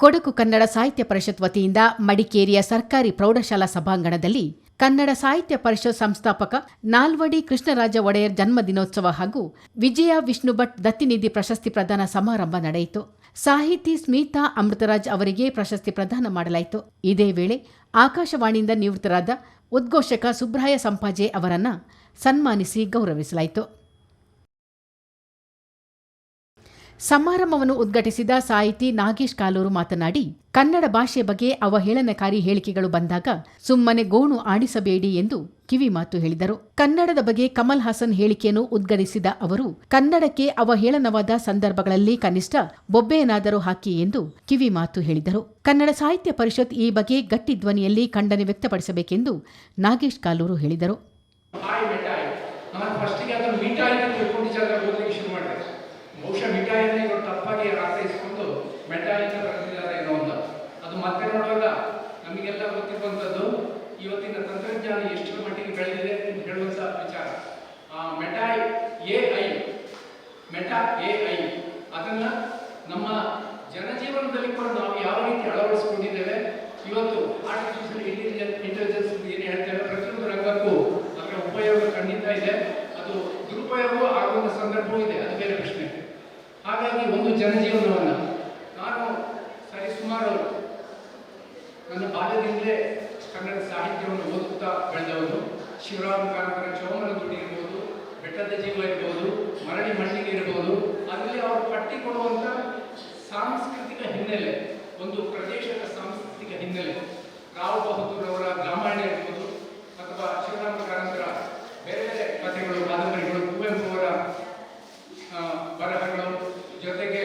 ಕೊಡಗು ಕನ್ನಡ ಸಾಹಿತ್ಯ ಪರಿಷತ್ ವತಿಯಿಂದ ಮಡಿಕೇರಿಯ ಸರ್ಕಾರಿ ಪ್ರೌಢಶಾಲಾ ಸಭಾಂಗಣದಲ್ಲಿ ಕನ್ನಡ ಸಾಹಿತ್ಯ ಪರಿಷತ್ ಸಂಸ್ಥಾಪಕ ನಾಲ್ವಡಿ ಕೃಷ್ಣರಾಜ ಒಡೆಯರ್ ಜನ್ಮದಿನೋತ್ಸವ ಹಾಗೂ ವಿಜಯ ವಿಷ್ಣು ಭಟ್ ದತ್ತಿನಿಧಿ ಪ್ರಶಸ್ತಿ ಪ್ರದಾನ ಸಮಾರಂಭ ನಡೆಯಿತು. ಸಾಹಿತಿ ಸ್ಮಿತಾ ಅಮೃತರಾಜ್ ಅವರಿಗೆ ಪ್ರಶಸ್ತಿ ಪ್ರದಾನ ಮಾಡಲಾಯಿತು. ಇದೇ ವೇಳೆ ಆಕಾಶವಾಣಿಯಿಂದ ನಿವೃತ್ತರಾದ ಉದ್ಘೋಷಕ ಸುಬ್ರಾಯ ಸಂಪಾಜೆ ಅವರನ್ನ ಸನ್ಮಾನಿಸಿ ಗೌರವಿಸಲಾಯಿತು. ಸಮಾರಂಭವನ್ನು ಉದ್ಘಾಟಿಸಿದ ಸಾಹಿತಿ ನಾಗೇಶ್ ಕಾಲೂರು ಮಾತನಾಡಿ, ಕನ್ನಡ ಭಾಷೆ ಬಗ್ಗೆ ಅವಹೇಳನಕಾರಿ ಹೇಳಿಕೆಗಳು ಬಂದಾಗ ಸುಮ್ಮನೆ ಗೋಣು ಆಡಿಸಬೇಡಿ ಎಂದು ಕಿವಿಮಾತು ಹೇಳಿದರು. ಕನ್ನಡದ ಬಗ್ಗೆ ಕಮಲ್ ಹಾಸನ್ ಹೇಳಿಕೆಯನ್ನು ಉದ್ಘಾಟಿಸಿದ ಅವರು, ಕನ್ನಡಕ್ಕೆ ಅವಹೇಳನವಾದ ಸಂದರ್ಭಗಳಲ್ಲಿ ಕನಿಷ್ಠ ಬೊಬ್ಬೆಯನ್ನಾದರೂ ಹಾಕಿ ಎಂದು ಕಿವಿಮಾತು ಹೇಳಿದರು. ಕನ್ನಡ ಸಾಹಿತ್ಯ ಪರಿಷತ್ ಈ ಬಗ್ಗೆ ಗಟ್ಟಿ ಧ್ವನಿಯಲ್ಲಿ ಖಂಡನೆ ವ್ಯಕ್ತಪಡಿಸಬೇಕೆಂದು ನಾಗೇಶ್ ಕಾಲೂರು ಹೇಳಿದರು. ಬೆಳೆದಿದೆ ಹೇಳುವಂಥ ವಿಚಾರ. ಆ ಮೆಟಾಯ್ A I Meta A I ಅದನ್ನ ನಮ್ಮ ಜನಜೀವನದಲ್ಲಿ ಕೂಡ ನಾವು ಯಾವ ರೀತಿ ಅಳವಡಿಸಿಕೊಂಡಿದ್ದೇವೆ? ಇವತ್ತು ಆರ್ಟಿಫಿಷಿಯಲ್ ಇಂಟೆಲಿಜೆನ್ಸ್ ಇಂಟೆಲಿಜೆನ್ಸ್ ಏನು ಹೇಳ್ತೇವೆ? ಪ್ರತಿಯೊಂದು ರಂಗಕ್ಕೂ ಅದರ ಉಪಯೋಗ ಖಂಡಿತ ಇದೆ. ಅದು ದುರುಪಯೋಗವೂ ಆಗುವ ಸಂದರ್ಭವೂ ಇದೆ. ಅದು ಬೇರೆ ಪ್ರಶ್ನೆ. ಹಾಗಾಗಿ ಒಂದು ಜನಜೀವನವನ್ನು ನಾನು ಸರಿಸುಮಾರು ನನ್ನ ಬಾಲ್ಯದಿಂದಲೇ ಕನ್ನಡ ಸಾಹಿತ್ಯವನ್ನು ಓದುತ್ತಾ ಬೆಳೆದವನು. ಶಿವರಾಮ ಕಾರಂತರ ಚೌಮನ ದುಡ್ಡು ಇರ್ಬೋದು, ಬೆಟ್ಟದ ಜೀವ ಇರ್ಬೋದು, ಮರಳಿ ಮಣ್ಣಿಗೆ ಇರ್ಬೋದು, ಅದರಲ್ಲಿ ಅವರು ಕಟ್ಟಿಕೊಡುವಂಥ ಸಾಂಸ್ಕೃತಿಕ ಹಿನ್ನೆಲೆ, ಒಂದು ಪ್ರದೇಶದ ಸಾಂಸ್ಕೃತಿಕ ಹಿನ್ನೆಲೆ ರಾವ್ ಬಹದ್ದೂರ್ ಅವರ ರಾಮಾಯಣ ಇರ್ಬೋದು ಅಥವಾ ಶಿವರಾಮ ಕಾರಂತರ ಬೇರೆ ಬೇರೆ ಕಥೆಗಳು ಕಾದಂಬರಿಗಳು ಕುವೆಂಪು ಅವರ ಆ, ಬರಹಗಳು ಜೊತೆಗೆ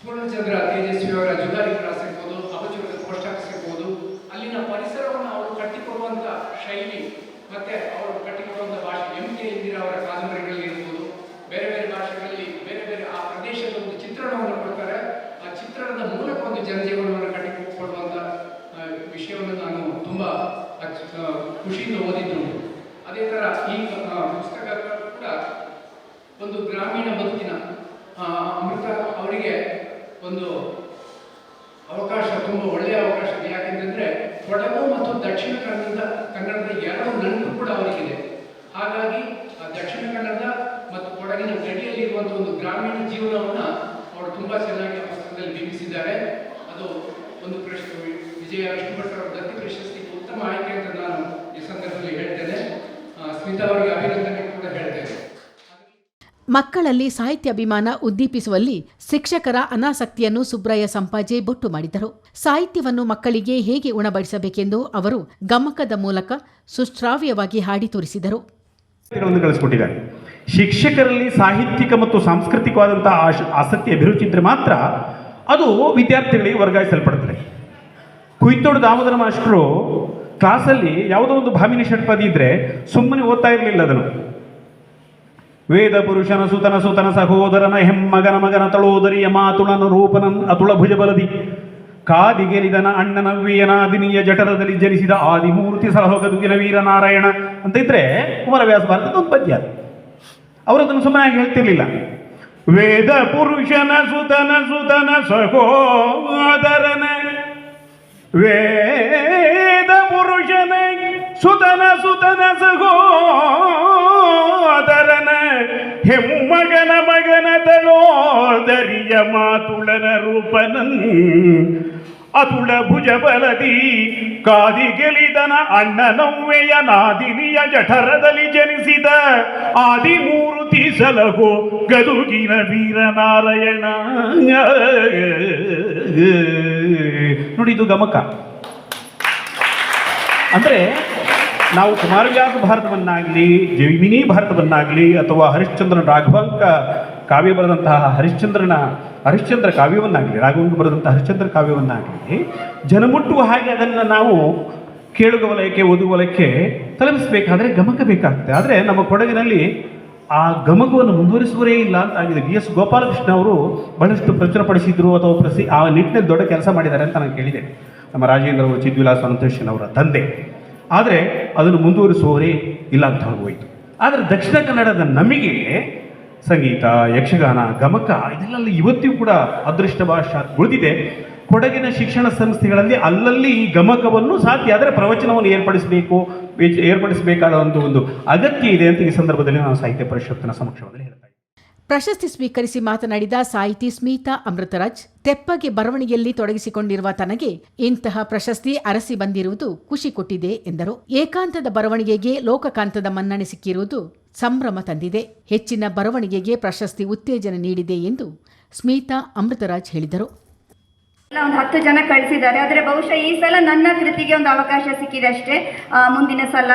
ಪೂರ್ಣಚಂದ್ರ ತೇಜಸ್ವಿ ಅವರ ಜುಗಾರಿ ಕ್ರಾಸ್ ಇರ್ಬೋದು ಅಬಚೂರದ ಪೋಸ್ಟ್ ಆಫೀಸ್ ಇರ್ಬೋದು ಅಲ್ಲಿನ ಪರಿಸರವನ್ನು ಅವರು ಕಟ್ಟಿಕೊಡುವಂಥ ಶೈಲಿ ಮತ್ತೆ ಅವರು ಕಟ್ಟಿಕೊಡುವಂಥ ಭಾಷೆ ಎಂ ಕೆ ಇಂದಿರಾ ಅವರ ಕಾದಂಬರಿಗಳಲ್ಲಿ ಇರ್ಬೋದು ಬೇರೆ ಬೇರೆ ಭಾಷೆಗಳಲ್ಲಿ ಬೇರೆ ಬೇರೆ ಆ ಪ್ರದೇಶದ ಒಂದು ಚಿತ್ರಣವನ್ನು ಕೊಡ್ತಾರೆ ಆ ಚಿತ್ರಣದ ಮೂಲಕ ಒಂದು ಜನಜೀವನವನ್ನು ಕಟ್ಟಿಕೊಡುವಂಥ ಆ, ವಿಷಯವನ್ನು ನಾನು ತುಂಬ ಅಚ್ಚ- ಆ, ಖುಷಿಯಿಂದ ಓದಿದ್ದು ಅದೇ ಥರ ಈ ಪುಸ್ತಕ ಕೂಡ ಒಂದು ಗ್ರಾಮೀಣ ಬದುಕಿನ ಅಮೃತ ಅವರಿಗೆ ಒಂದು ಅವಕಾಶ ತುಂಬ ಒಳ್ಳೆಯ ಅವಕಾಶ. ಯಾಕೆಂತಂದ್ರೆ ಕೊಡಗು ಮತ್ತು ದಕ್ಷಿಣ ಕನ್ನಡದ ಕನ್ನಡದ ಎರಡು ನಂಟು ಕೂಡ ಅವರಿಗಿದೆ. ಹಾಗಾಗಿ ಆ ದಕ್ಷಿಣ ಕನ್ನಡದ ಮತ್ತು ಕೊಡಗಿನ ಗಡಿಯಲ್ಲಿ ಇರುವಂತಹ ಒಂದು ಗ್ರಾಮೀಣ ಜೀವನವನ್ನ ಅವರು ತುಂಬಾ ಚೆನ್ನಾಗಿ ಪುಸ್ತಕದಲ್ಲಿ ಬಿಂಬಿಸಿದ್ದಾರೆ. ಅದು ಒಂದು ಪ್ರಶ್ನೆ ವಿಜಯ ವಿಷ್ಣು ಭಟ್ ಅವರ ದತ್ತಿ ಪ್ರಶಸ್ತಿಗೆ ಉತ್ತಮ ಆಯ್ಕೆ ಅಂತ ನಾನು ಈ ಸಂದರ್ಭದಲ್ಲಿ ಹೇಳ್ತೇನೆ. ಆ, ಸ್ಮಿತಾ ಅವರಿಗೆ ಅಭಿನಂದನೆ ಕೂಡ ಹೇಳ್ತೇನೆ. ಮಕ್ಕಳಲ್ಲಿ ಸಾಹಿತ್ಯಾಭಿಮಾನ ಉದ್ದೀಪಿಸುವಲ್ಲಿ ಶಿಕ್ಷಕರ ಅನಾಸಕ್ತಿಯನ್ನು ಸುಬ್ರಯ್ಯ ಸಂಪಾಜೆ ಬೊಟ್ಟು ಮಾಡಿದರು. ಸಾಹಿತ್ಯವನ್ನು ಮಕ್ಕಳಿಗೆ ಹೇಗೆ ಉಣಬಡಿಸಬೇಕೆಂದು ಅವರು ಗಮಕದ ಮೂಲಕ ಸುಶ್ರಾವ್ಯವಾಗಿ ಹಾಡಿ ತೋರಿಸಿದರು. ಕಳಿಸ್ಕೊಟ್ಟಿದ್ದಾರೆ. ಶಿಕ್ಷಕರಲ್ಲಿ ಸಾಹಿತ್ಯಿಕ ಮತ್ತು ಸಾಂಸ್ಕೃತಿಕವಾದಂತಹ ಆಸಕ್ತಿ ಅಭಿರುಚಿ ಇದ್ರೆ ಮಾತ್ರ ಅದು ವಿದ್ಯಾರ್ಥಿಗಳಿಗೆ ವರ್ಗಾಯಿಸಲ್ಪಡುತ್ತದೆ. ಕುಯ್ತೋಡು ದಾಮೋದರ ಮಾಸ್ಟರು ಕ್ಲಾಸಲ್ಲಿ ಯಾವುದೋ ಒಂದು ಭಾಮಿನಿ ಷಟ್ಪದಿ ಇದ್ರೆ ಸುಮ್ಮನೆ ಓದ್ತಾ ಇರಲಿಲ್ಲ ಅದನ್ನು. ವೇದ ಪುರುಷನ ಸುತನ ಸುತನ ಸಹೋದರನ ಹೆಮ್ಮಗನ ಮಗನ ತಳೋದರಿಯ ಮಾತುಳನ ರೂಪನ ಅತುಳ ಭುಜ ಬಲದಿ ಕಾದಿಗೆಲಿದನ ಅಣ್ಣನ ವೀಯನಾದಿನಿಯ ಜಠರದಲ್ಲಿ ಜನಿಸಿದ ಆದಿಮೂರ್ತಿ ಸಹೋಗದುಗಿನ ವೀರನಾರಾಯಣ ಅಂತ ಇದ್ರೆ ಕುಮಾರವ್ಯಾಸ ಭಾರತದ ಒಂದು ಪದ್ಯ ಅದು. ಅವರು ಅದನ್ನು ಸುಮ್ಮನೆ ಹೇಳ್ತಿರ್ಲಿಲ್ಲ. ವೇದ ಪುರುಷನ ಸುತನ ಸುತನ ಸಹೋದರನ. ಪುರುಷನ ಸುತನ ಸುತನ ಸಗೋದರನ ಹೆಮ್ಮಗನ ಮಗನ ತಳೋದರಿಯ ಮಾತುಳನ ರೂಪನನ್ ಅತುಳ ಭುಜ ಬಲದಿ ಕಾದಿ ಗೆಲಿದನ ಅಣ್ಣನವ್ವೆಯ ನಾದಿನಿಯ ಜಠರದಲ್ಲಿ ಜನಿಸಿದ ಆದಿಮೂರ್ತಿ ಸಲಹೋ ಗದುಗಿನ ವೀರನಾರಾಯಣ. ನುಡಿದು ಗಮಕ. ಅಂದ್ರೆ ನಾವು ಕುಮಾರವ್ಯಾಸ ಭಾರತವನ್ನಾಗಲಿ, ಜೈಮಿನಿ ಭಾರತವನ್ನಾಗಲಿ, ಅಥವಾ ಹರಿಶ್ಚಂದ್ರನ ರಾಘವಾಂಕ ಕಾವ್ಯ ಬರೆದಂತಹ ಹರಿಶ್ಚಂದ್ರನ, ಹರಿಶ್ಚಂದ್ರ ಕಾವ್ಯವನ್ನಾಗಲಿ, ರಾಘವಂಕ ಬರೆದಂತಹ ಹರಿಶ್ಚಂದ್ರ ಕಾವ್ಯವನ್ನಾಗಲಿ ಜನಮುಟ್ಟುವ ಹಾಗೆ ಅದನ್ನು ನಾವು ಕೇಳುಗ ವಲಯಕ್ಕೆ ಓದುವ ವಲಯಕ್ಕೆ ತಲುಪಿಸಬೇಕಾದ್ರೆ ಗಮಕ ಬೇಕಾಗ್ತದೆ. ಆದರೆ ನಮ್ಮ ಕೊಡಗಿನಲ್ಲಿ ಆ ಗಮಕವನ್ನು ಮುಂದುವರಿಸುವರೇ ಇಲ್ಲ ಅಂತ ಆಗಿದೆ. ಬಿ ಎಸ್ ಗೋಪಾಲಕೃಷ್ಣ ಅವರು ಬಹಳಷ್ಟು ಪ್ರಚುರಪಡಿಸಿದ್ರು ಅಥವಾ ಪ್ರಸಿ ಆ ನಿಟ್ಟಿನಲ್ಲಿ ದೊಡ್ಡ ಕೆಲಸ ಮಾಡಿದ್ದಾರೆ ಅಂತ ನಾನು ಕೇಳಿದೆ. ನಮ್ಮ ರಾಜೇಂದ್ರ ಅವರು ಚಿದ್ವಿಲಾಸ್ ಸಂತೋಷನ್ ಅವರ ತಂದೆ. ಆದರೆ ಅದನ್ನು ಮುಂದುವರಿಸುವವರೇ ಇಲ್ಲ ಅಂತ ಹೋಯಿತು ಆದರೆ ದಕ್ಷಿಣ ಕನ್ನಡದ ನಮಗೆ ಸಂಗೀತ, ಯಕ್ಷಗಾನ, ಗಮಕ ಇದೆಲ್ಲ ಇವತ್ತಿಗೂ ಕೂಡ ಅದೃಷ್ಟ ಭಾಷಾ ಉಳಿದಿದೆ. ಕೊಡಗಿನ ಶಿಕ್ಷಣ ಸಂಸ್ಥೆಗಳಲ್ಲಿ ಅಲ್ಲಲ್ಲಿ ಈ ಗಮಕವನ್ನು ಸಾಧ್ಯ ಆದರೆ ಪ್ರವಚನವನ್ನು ಏರ್ಪಡಿಸಬೇಕು, ಏರ್ಪಡಿಸಬೇಕಾದ ಒಂದು ಒಂದು ಅಗತ್ಯ ಇದೆ ಅಂತ ಈ ಸಂದರ್ಭದಲ್ಲಿ ನಾವು ಸಾಹಿತ್ಯ ಪರಿಷತ್ತಿನ ಸಮಕ್ಷಮದಲ್ಲಿ ಪ್ರಶಸ್ತಿ ಸ್ವೀಕರಿಸಿ ಮಾತನಾಡಿದ ಸಾಹಿತಿ ಸ್ಮಿತಾ ಅಮೃತರಾಜ್, ತೆಪ್ಪಗೆ ಬರವಣಿಗೆಯಲ್ಲಿ ತೊಡಗಿಸಿಕೊಂಡಿರುವ ತನಗೆ ಇಂತಹ ಪ್ರಶಸ್ತಿ ಅರಸಿ ಬಂದಿರುವುದು ಖುಷಿ ಕೊಟ್ಟಿದೆ ಎಂದರು. ಏಕಾಂತದ ಬರವಣಿಗೆಗೆ ಲೋಕಕಾಂತದ ಮನ್ನಣೆ ಸಿಕ್ಕಿರುವುದು ಸಂಭ್ರಮ ತಂದಿದೆ. ಹೆಚ್ಚಿನ ಬರವಣಿಗೆಗೆ ಪ್ರಶಸ್ತಿ ಉತ್ತೇಜನ ನೀಡಿದೆ ಎಂದು ಸ್ಮಿತಾ ಅಮೃತರಾಜ್ ಹೇಳಿದರು. ಒಂದು ಹತ್ತು ಜನ ಕಳಿಸಿದ್ದಾರೆ. ಆದರೆ ಬಹುಶಃ ಈ ಸಲ ನನ್ನ ಕೃತಿಗೆ ಒಂದು ಅವಕಾಶ ಸಿಕ್ಕಿದೆ ಅಷ್ಟೇ. ಮುಂದಿನ ಸಲ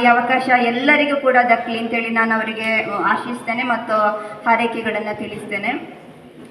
ಈ ಅವಕಾಶ ಎಲ್ಲರಿಗೂ ಕೂಡ ದಕ್ಕಲಿ ಅಂತೇಳಿ ನಾನು ಅವರಿಗೆ ಆಶಿಸ್ತೇನೆ ಮತ್ತು ಹಾರೈಕೆಗಳನ್ನು ತಿಳಿಸ್ತೇನೆ.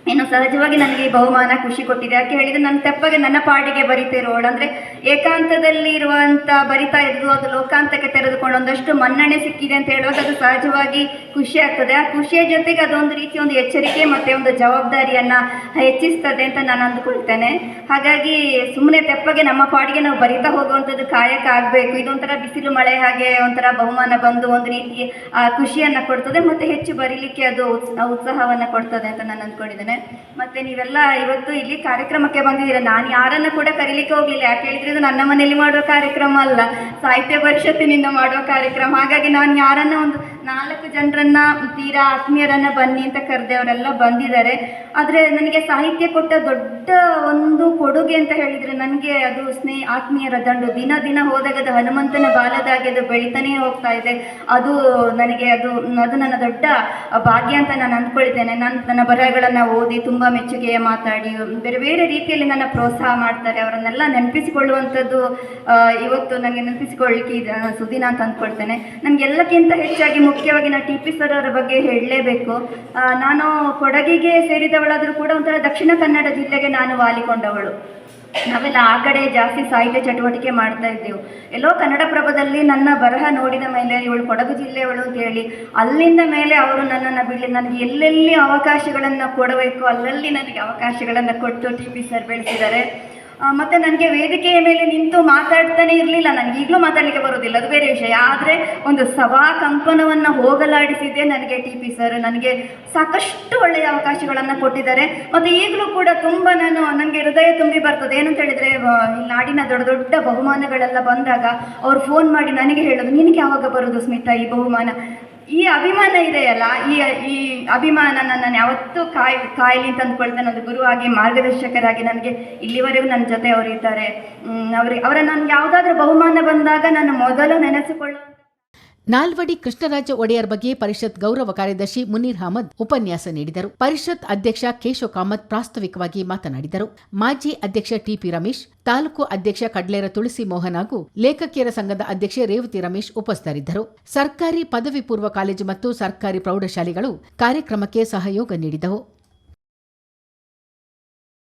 ಇನ್ನು ಸಹಜವಾಗಿ ನನಗೆ ಈ ಬಹುಮಾನ ಖುಷಿ ಕೊಟ್ಟಿದೆ. ಯಾಕೆ ಹೇಳಿದ್ರೆ ನನ್ನ ತೆಪ್ಪಗೆ ನನ್ನ ಪಾಡಿಗೆ ಬರಿತಿರೋಳು ಅಂದರೆ ಏಕಾಂತದಲ್ಲಿ ಇರುವಂಥ ಬರಿತಾ ಇದ್ದು ಅದು ಲೋಕಾಂತಕ್ಕೆ ತೆರೆದುಕೊಂಡು ಒಂದಷ್ಟು ಮನ್ನಣೆ ಸಿಕ್ಕಿದೆ ಅಂತ ಹೇಳುವಾಗ ಅದು ಸಹಜವಾಗಿ ಖುಷಿ ಆಗ್ತದೆ. ಆ ಖುಷಿಯ ಜೊತೆಗೆ ಅದೊಂದು ರೀತಿ ಒಂದು ಎಚ್ಚರಿಕೆ ಮತ್ತು ಒಂದು ಜವಾಬ್ದಾರಿಯನ್ನು ಹೆಚ್ಚಿಸ್ತದೆ ಅಂತ ನಾನು ಅಂದ್ಕೊಳ್ತೇನೆ. ಹಾಗಾಗಿ ಸುಮ್ಮನೆ ತೆಪ್ಪಗೆ ನಮ್ಮ ಪಾಡಿಗೆ ನಾವು ಬರಿತಾ ಹೋಗುವಂಥದ್ದು ಕಾಯಕ ಆಗಬೇಕು. ಇದೊಂಥರ ಬಿಸಿಲು ಮಳೆ ಹಾಗೆ ಒಂಥರ ಬಹುಮಾನ ಬಂದು ಒಂದು ರೀತಿ ಆ, ಖುಷಿಯನ್ನು ಕೊಡ್ತದೆ. ಮತ್ತು ಹೆಚ್ಚು ಬರೀಲಿಕ್ಕೆ ಅದು ಉತ್ಸಾಹವನ್ನ ಉತ್ಸಾಹವನ್ನು ಕೊಡ್ತದೆ ಅಂತ ನಾನು ಅಂದ್ಕೊಂಡಿದ್ದೇನೆ. ಮತ್ತು ನೀವೆಲ್ಲ ಇವತ್ತು ಇಲ್ಲಿ ಕಾರ್ಯಕ್ರಮಕ್ಕೆ ಬಂದಿದ್ದೀರ? ನಾನು ಯಾರನ್ನು ಕೂಡ ಕರೀಲಿಕ್ಕೆ ಹೋಗಲಿಲ್ಲ. ಯಾಕೆ ಹೇಳಿದ್ರೆ ಇದು ನನ್ನ ಮನೆಯಲ್ಲಿ ಮಾಡುವ ಕಾರ್ಯಕ್ರಮ ಅಲ್ಲ. ಸಾಹಿತ್ಯ ಪರಿಷತ್ತಿನಿಂದ ಮಾಡುವ ಕಾರ್ಯಕ್ರಮ. ಹಾಗಾಗಿ ನಾನು ಯಾರನ್ನ ಒಂದು ನಾಲ್ಕು ಜನರನ್ನ, ತೀರಾ ಆತ್ಮೀಯರನ್ನ ಬನ್ನಿ ಅಂತ ಕರೆದೆ ಅವರೆಲ್ಲ ಬಂದಿದ್ದಾರೆ. ಆದರೆ ನನಗೆ ಸಾಹಿತ್ಯ ಕೊಟ್ಟ ದೊಡ್ಡ ಒಂದು ಕೊಡುಗೆ ಅಂತ ಹೇಳಿದರೆ ನನಗೆ ಅದು ಸ್ನೇಹ, ಆತ್ಮೀಯರ ದಂಡು. ದಿನ ದಿನ ಹೋದಾಗ ಅದು ಹನುಮಂತನ ಬಾಲದಾಗಿ ಅದು ಬೆಳಿತಾನೇ ಹೋಗ್ತಾ ಇದೆ. ಅದು ನನಗೆ ಅದು ಅದು ನನ್ನ ದೊಡ್ಡ ಭಾಗ್ಯ ಅಂತ ನಾನು ಅಂದ್ಕೊಳ್ತೇನೆ. ನಾನು, ನನ್ನ ಬರಹಗಳನ್ನು ಓದಿ ತುಂಬ ಮೆಚ್ಚುಗೆಯ ಮಾತಾಡಿ, ಬೇರೆ ಬೇರೆ ರೀತಿಯಲ್ಲಿ ನನ್ನ ಪ್ರೋತ್ಸಾಹ ಮಾಡ್ತಾರೆ. ಅವರನ್ನೆಲ್ಲ ನೆನಪಿಸಿಕೊಳ್ಳುವಂಥದ್ದು ಇವತ್ತು ನನಗೆ ನೆನಪಿಸಿಕೊಳ್ಳಿಕ್ಕೆ ಸುದಿನ ಅಂತ ಅಂದ್ಕೊಳ್ತೇನೆ. ನನಗೆ ಎಲ್ಲಕ್ಕಿಂತ ಹೆಚ್ಚಾಗಿ ಮುಖ್ಯವಾಗಿ ನಾನು ಟಿ ಪಿ ಸರ್ ಅವರ ಬಗ್ಗೆ ಹೇಳಲೇಬೇಕು. ನಾನು ಕೊಡಗಿಗೆ ಸೇರಿದವಳಾದರೂ ಕೂಡ ಒಂಥರ ದಕ್ಷಿಣ ಕನ್ನಡ ಜಿಲ್ಲೆಗೆ ನಾನು ವಾಲಿಕೊಂಡವಳು. ನಾವೆಲ್ಲ ಆ ಕಡೆ ಜಾಸ್ತಿ ಸಾಹಿತ್ಯ ಚಟುವಟಿಕೆ ಮಾಡ್ತಾ ಇದ್ದೆವು. ಎಲ್ಲೋ ಕನ್ನಡಪ್ರಭದಲ್ಲಿ ನನ್ನ ಬರಹ ನೋಡಿದ ಮೇಲೆ ಇವಳು ಕೊಡಗು ಜಿಲ್ಲೆಯವಳು ಅಂತ ಹೇಳಿ, ಅಲ್ಲಿಂದ ಮೇಲೆ ಅವರು ನನ್ನನ್ನು ಬಿಡಲಿ, ನನಗೆ ಎಲ್ಲೆಲ್ಲಿ ಅವಕಾಶಗಳನ್ನು ಕೊಡಬೇಕು, ಅಲ್ಲಲ್ಲಿ ನನಗೆ ಅವಕಾಶಗಳನ್ನು ಕೊಟ್ಟು ಟಿ ಪಿ ಸರ್ ಬೆಳೆಸಿದ್ದಾರೆ. ಮತ್ತೆ ನನಗೆ ವೇದಿಕೆಯ ಮೇಲೆ ನಿಂತು ಮಾತಾಡ್ತಾನೆ ಇರಲಿಲ್ಲ. ನನಗೆ ಈಗಲೂ ಮಾತಾಡಲಿಕ್ಕೆ ಬರೋದಿಲ್ಲ. ಅದು ಬೇರೆ ವಿಷಯ. ಆದರೆ ಒಂದು ಸಭಾ ಕಂಪನವನ್ನು ಹೋಗಲಾಡಿಸಿದ್ದೇ ನನಗೆ ಟಿ ಪಿ ಸರ್ ನನಗೆ ಸಾಕಷ್ಟು ಒಳ್ಳೆಯ ಅವಕಾಶಗಳನ್ನು ಕೊಟ್ಟಿದ್ದಾರೆ. ಮತ್ತು ಈಗಲೂ ಕೂಡ ತುಂಬ ನಾನು, ನನಗೆ ಹೃದಯ ತುಂಬಿ ಬರ್ತದೆ. ಏನಂತ ಹೇಳಿದರೆ ನಾಡಿನ ದೊಡ್ಡ ದೊಡ್ಡ ಬಹುಮಾನಗಳೆಲ್ಲ ಬಂದಾಗ ಅವರು ಫೋನ್ ಮಾಡಿ ನನಗೆ ಹೇಳೋದು, ನಿನಗೆ ಯಾವಾಗ ಬರೋದು ಸ್ಮಿತಾ ಈ ಬಹುಮಾನ? ಈ ಅಭಿಮಾನ ಇದೆಯಲ್ಲ, ಈ ಈ ಅಭಿಮಾನ ನಾನು ಯಾವತ್ತೂ ಕಾಯ್, ಕಾಯಲಿ ಅಂತ ಅಂದ್ಕೊಳ್ತೇನೆ ಗುರುವಾಗಿ ಮಾರ್ಗದರ್ಶಕರಾಗಿ ನನಗೆ ಇಲ್ಲಿವರೆಗೂ ನನ್ನ ಜೊತೆ ಅವರು ಇದ್ದಾರೆ ಅವ್ರಿಗೆ ಅವರ ನನ್ಗೆ ಯಾವುದಾದ್ರೂ ಬಹುಮಾನ ಬಂದಾಗ ನಾನು ಮೊದಲು ನೆನೆಸಿಕೊಳ್ಳುವ ನಾಲ್ವಡಿ ಕೃಷ್ಣರಾಜ ಒಡೆಯರ್ ಬಗ್ಗೆ ಪರಿಷತ್ ಗೌರವ ಕಾರ್ಯದರ್ಶಿ ಮುನೀರ್ ಅಹಮದ್ ಉಪನ್ಯಾಸ ನೀಡಿದರು. ಪರಿಷತ್ ಅಧ್ಯಕ್ಷ ಕೇಶವ ಕಾಮತ್ ಪ್ರಾಸ್ತಾವಿಕವಾಗಿ ಮಾತನಾಡಿದರು. ಮಾಜಿ ಅಧ್ಯಕ್ಷ ಟಿಪಿ ರಮೇಶ್, ತಾಲೂಕು ಅಧ್ಯಕ್ಷ ಕಡ್ಲೇರ ತುಳಸಿ ಮೋಹನ್ ಹಾಗೂ ಲೇಖಕಿಯರ ಸಂಘದ ಅಧ್ಯಕ್ಷೆ ರೇವತಿ ರಮೇಶ್ ಉಪಸ್ಥಿತರಿದ್ದರು. ಸರ್ಕಾರಿ ಪದವಿ ಪೂರ್ವ ಕಾಲೇಜು ಮತ್ತು ಸರ್ಕಾರಿ ಪ್ರೌಢಶಾಲೆಗಳು ಕಾರ್ಯಕ್ರಮಕ್ಕೆ ಸಹಯೋಗ ನೀಡಿದವು.